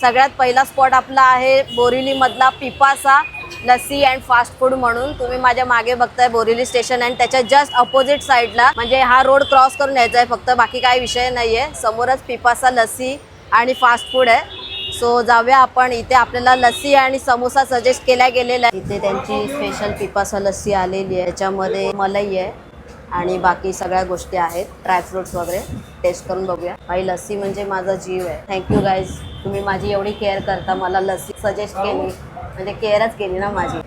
सगळ्यात पहिला स्पॉट आपला आहे बोरिवलीमधला पिपासा लस्सी अँड फास्ट फूड म्हणून. तुम्ही माझ्या मागे बघताय बोरिवली स्टेशन अँड त्याच्या जस्ट अपोजिट साईडला म्हणजे हा रोड क्रॉस करून यायचा आहे फक्त बाकी काही विषय नाहीये. समोरच पिपासा लस्सी आणि फास्ट फूड आहे. सो जाऊया आपण. इथे आपल्याला लस्सी आणि समोसा सजेस्ट केल्या गेलेला आहे इथे त्यांची स्पेशल पिपासा लस्सी आलेली आहे. त्याच्यामध्ये मलाई आहे. आणि बाकी सगळ्या गोष्टी आहेत. ड्रायफ्रुट्स वगैरे टेस्ट करून बघूया. भाई लस्सी म्हणजे माझा जीव आहे. थँक्यू गाईज तुम्ही माझी एवढी केअर करता. मला लस्सी सजेस्ट केली. म्हणजे केअरच केली ना माझी.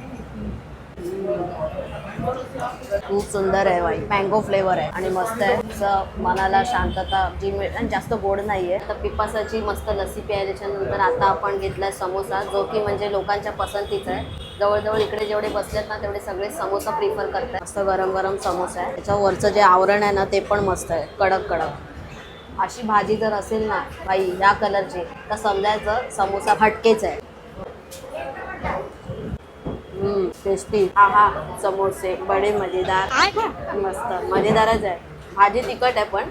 खूप सुंदर आहे बाई मँगो फ्लेवर आहे. आणि मस्त आहे. मनाला शांतता जी मिळ आणि जास्त गोड नाही आहे तर पिपासाची मस्त लस्सी प्यायल्याच्या नंतर आता आपण घेतलाय समोसा जो की म्हणजे लोकांच्या पसंतीचा आहे. जवळजवळ इकडे जेवढे बसलेत ना तेवढे सगळे समोसा प्रिफर करतात मस्त गरम गरम समोसा आहे. त्याच्यावरचं जे आवरण आहे ना ते पण मस्त आहे. कडक कडक. अशी भाजी जर असेल ना बाई ह्या कलरची तर समजायचं समोसा हटकेच आहे. टेस्टी हा हा समोसे. बडे मजेदार. मस्त. मजेदारच आहे. भाजी तिखट आहे पण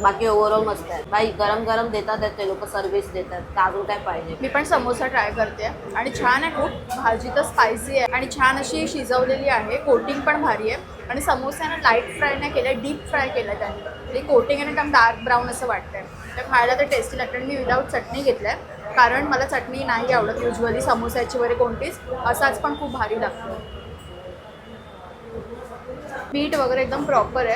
बाकी ओव्हरऑल मस्त आहे. बाई गरम गरम देतात ते लोक सर्व्हिस देतात. तर अजून काय पाहिजे? मी पण समोसा ट्राय करते. आणि छान आहे खूप. भाजी तर स्पायसी आहे. आणि छान अशी शिजवलेली आहे. कोटिंग पण भारी आहे. आणि समोस्यानं लाइट फ्राय नाही केलं डीप फ्राय केलं त्यांनी. म्हणजे कोटिंग आणि एकदम डार्क ब्राऊन असं वाटतंय. तर खायला तर टेस्टी लागतं. आणि मी विदाऊट चटणी घेतलं आहे कारण मला चटणी नाही आवडत युजली समोस्याची वगैरे कोणतीच. असाच पण खूप भारी लागतो. पीठ वगैरे एकदम प्रॉपर आहे.